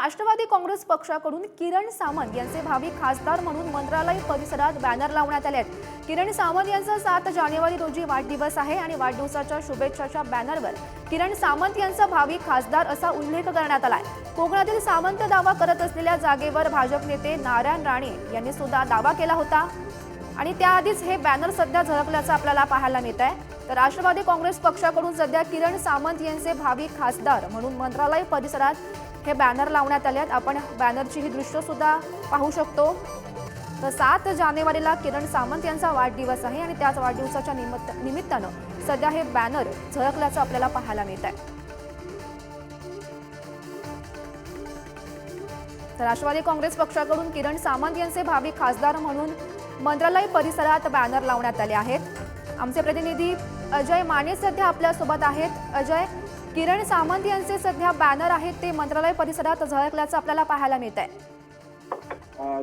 राष्ट्रवादी काँग्रेस पक्षाकडून किरण सामंत यांचे भावी खासदार म्हणून मंत्रालय परिसरात बॅनर लावण्यात आले आहेत. किरण सामंत यांचा सात जानेवारी रोजी वाढदिवस आहे आणि वाढदिवसाच्या शुभेच्छाच्या बॅनरवर किरण सामंत यांचा भावी खासदार असा उल्लेख करण्यात आलाय. कोकणातील सामंत दावा करत असलेल्या जागेवर भाजप नेते नारायण राणे यांनी सुद्धा दावा केला होता. आणि त्याआधीच हे बॅनर सध्या झळकल्याचं आपल्याला पाहायला मिळत आहे तर राष्ट्रवादी काँग्रेस पक्षाकडून सध्या किरण सामंत यांचे भावी खासदार म्हणून मंत्रालय परिसरात हे बॅनर लावण्यात आले आहेत. आपण बॅनरची ही दृश्य सुद्धा पाहू शकतो. तर सात जानेवारीला किरण सामंत यांचा वाढदिवस आहे आणि त्याच वाढदिवसाच्या निमित्त निमित्तानं सध्या हे बॅनर झळकल्याचं आपल्याला पाहायला मिळत आहे. तर राष्ट्रवादी काँग्रेस पक्षाकडून किरण सामंत यांचे भावी खासदार म्हणून मंत्रालय परिसरात बॅनर लावण्यात आले आहेत. आमचे प्रतिनिधी अजय माने सध्या आपल्यासोबत आहेत. अजय किरण सामंत यांचे सध्या बॅनर आहेत. ते मंत्रालय परिसरात झळकल्याचं आपल्याला पाहायला मिळत आहे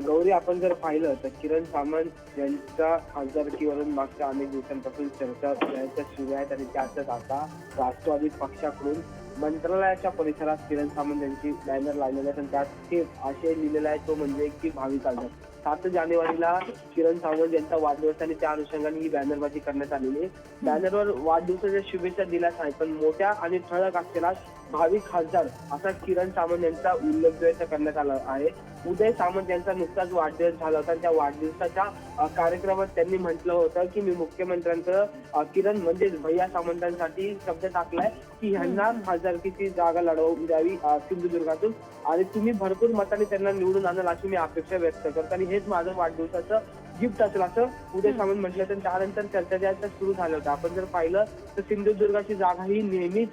गौरी आपण जर पाहिलं तर किरण सामंत यांच्या खासदारकीवरून मागच्या अनेक दिवसांपासून चर्चा यायच्या सुरू आहेत आणि त्यातच आता राष्ट्रवादी पक्षाकडून मंत्रालयाच्या परिसरात किरण सामंत यांची बॅनर लावलेले आहेत आणि त्यात ते आशय लिहिलेला आहे तो म्हणजे की भाविकांना सात जानेवारीला किरण सावंत यांचा वाढदिवस आणि त्या अनुषंगाने ही बॅनरबाजी करण्यात आलेली आहे. बॅनरवर वाढदिवसाच्या शुभेच्छा दिल्याच आहे पण मोठ्या आणि ठळक असलेला भावी खासदार असा किरण सामंत यांचा उल्लेख करण्यात आला आहे. उदय सामंत यांचा नुकताच वाढदिवस झाला होता. त्या वाढदिवसाच्या कार्यक्रमात त्यांनी म्हटलं होतं की मी मुख्यमंत्र्यांचं किरण म्हणजे भैया सामंतांसाठी शब्द टाकलाय की ह्यांना खासदारकीची जागा लढवून द्यावी सिंधुदुर्गातून. आणि तुम्ही भरपूर मताने त्यांना निवडून आणाल अशी मी अपेक्षा व्यक्त करतो. आणि हेच माझं वाढदिवसाचं गिफ्ट असेल असं उदय सामंत म्हटलं तर त्यानंतर चर्चा ज्या सुरू झाल्या होत्या. आपण जर पाहिलं तर सिंधुदुर्गाची जागा ही नेहमीच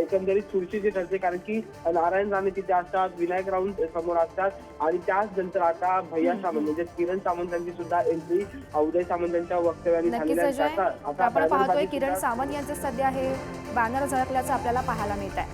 एकंदरीत चुरशीची ठरते. कारण की नारायण राणे तिथे असतात विनायक राऊत समोर असतात. आणि त्याच नंतर आता भैया सामंत म्हणजे किरण सामंत यांची सुद्धा एंट्री उदय सामंत यांच्या वक्तव्याने आपण पाहतोय किरण सावंत यांचे सध्या हे बॅनर झळकल्याचं आपल्याला पाहायला मिळत आहे